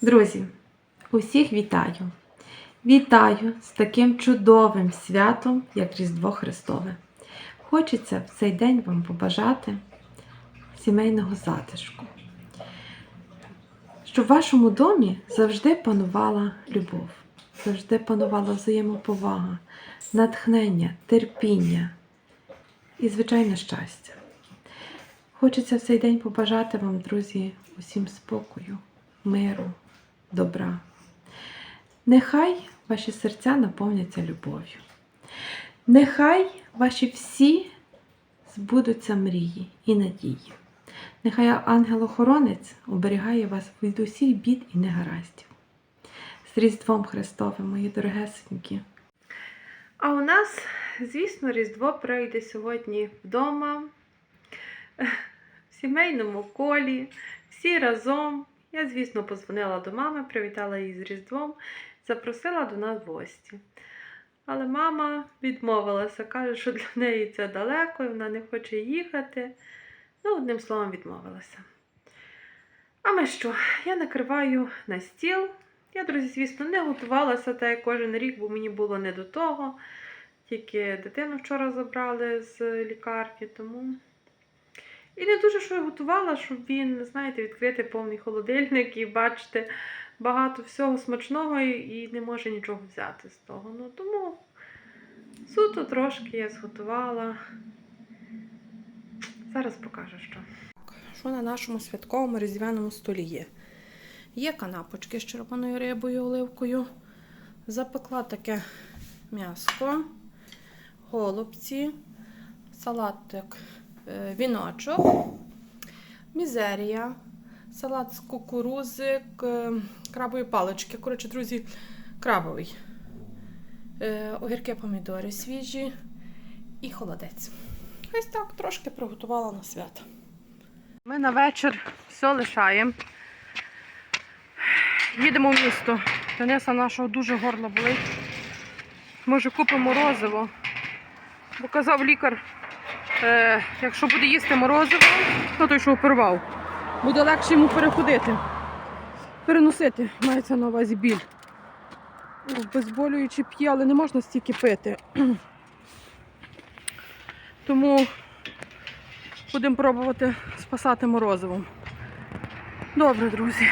Друзі, усіх вітаю! Вітаю з таким чудовим святом, як Різдво Христове. Хочеться в цей день вам побажати сімейного затишку, щоб в вашому домі завжди панувала любов, завжди панувала взаємоповага, натхнення, терпіння і, звичайно, щастя. Хочеться в цей день побажати вам, друзі, усім спокою, миру, добра. Нехай ваші серця наповняться любов'ю. Нехай ваші всі збудуться мрії і надії. Нехай ангел-охоронець оберігає вас від усіх бід і негараздів. З Різдвом Христовим, мої дорогесенькі. А у нас, звісно, Різдво пройде сьогодні вдома, в сімейному колі, всі разом. Я, звісно, позвонила до мами, привітала її з Різдвом, запросила до нас в гості. Але мама відмовилася, каже, що для неї це далеко, і вона не хоче їхати. Ну, одним словом, відмовилася. А ми що? Я накриваю на стіл. Я, друзі, звісно, не готувалася так, як кожен рік, бо мені було не до того. Тільки дитину вчора забрали з лікарні, тому. І не дуже що я готувала, щоб він, знаєте, відкрити повний холодильник і бачити багато всього смачного і не може нічого взяти з того. Ну тому суто трошки я зготувала. Зараз покажу, що. Що на нашому святковому різдвяному столі є? Є канапочки з червоною рибою, оливкою. Запекла таке м'яско, голубці, салатик, віночок, мізерія, салат з кукурузи, крабові палички. Коротше, друзі, крабовий. Е, Огірки помідори свіжі і холодець. Ось так трошки приготувала на свято. Ми на вечір все лишаємо. Їдемо в місто. Дениса нашого дуже горло болить. Може купимо морозиво. Бо казав лікар, е, якщо буде їсти морозиво, то той, що оперував, буде легше йому переходити. Переносити, мається на увазі біль. Безболюючи п'є, але не можна стільки пити. Тому будемо пробувати спасати морозивом. Добре, друзі.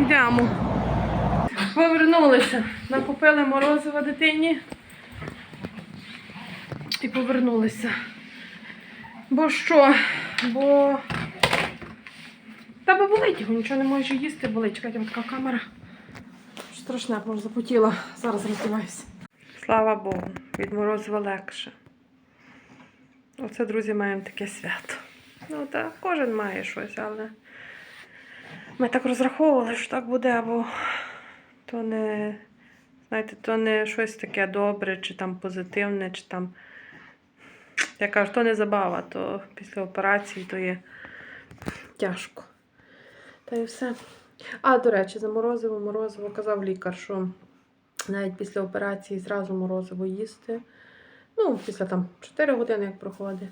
Йдемо. Повернулися. Накупили морозиво дитині. І повернулися. Бо що? Бо. Та бо болить його, нічого не може їсти, болить. Чекайте, така камера. Страшне, може запотіла. Зараз роздіваюся. Слава Богу, від морозива легше. Оце, друзі, маємо таке свято. Ну, так, кожен має щось, але ми так розраховували, що так буде, бо то не, знаєте, то не щось таке добре, чи там позитивне, чи там. Я кажу, то не забава, то після операції то є тяжко. Та й все. А, до речі, за морозиво, морозиво казав лікар, що навіть після операції зразу морозиво їсти. Ну, після там 4 години, як проходить,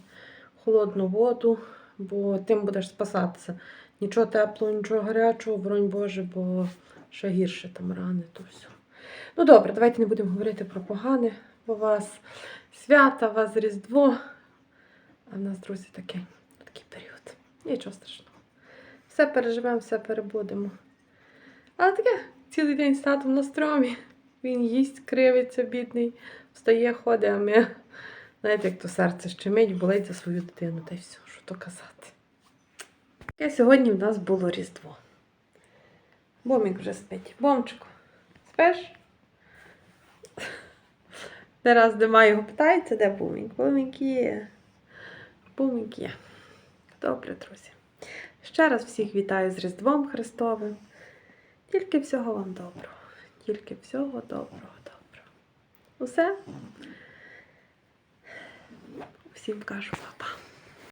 холодну воду, бо тим будеш спасатися. Нічого теплого, нічого гарячого, бронь Боже, бо ще гірше там рани, то все. Ну добре, давайте не будемо говорити про погане, бо у вас свята, у вас Різдво, а в нас, друзі, такий, такий період. Нічого страшного. Все переживемо, все перебудемо. Але таке цілий день з татом на стромі. Він їсть, кривиться, бідний, встає, ходить, а ми, знаєте, як то серце щемить, болить за свою дитину, та й все, що то казати. Таке сьогодні в нас було Різдво. Бомік вже спить. Бомчику, спиш? Не раз дима його питається, де Бумік? Бумік є. Бумік є. Добре, друзі. Ще раз всіх вітаю з Різдвом Христовим. Тільки всього вам доброго. Тільки всього доброго, доброго. Усе? Всім кажу папа.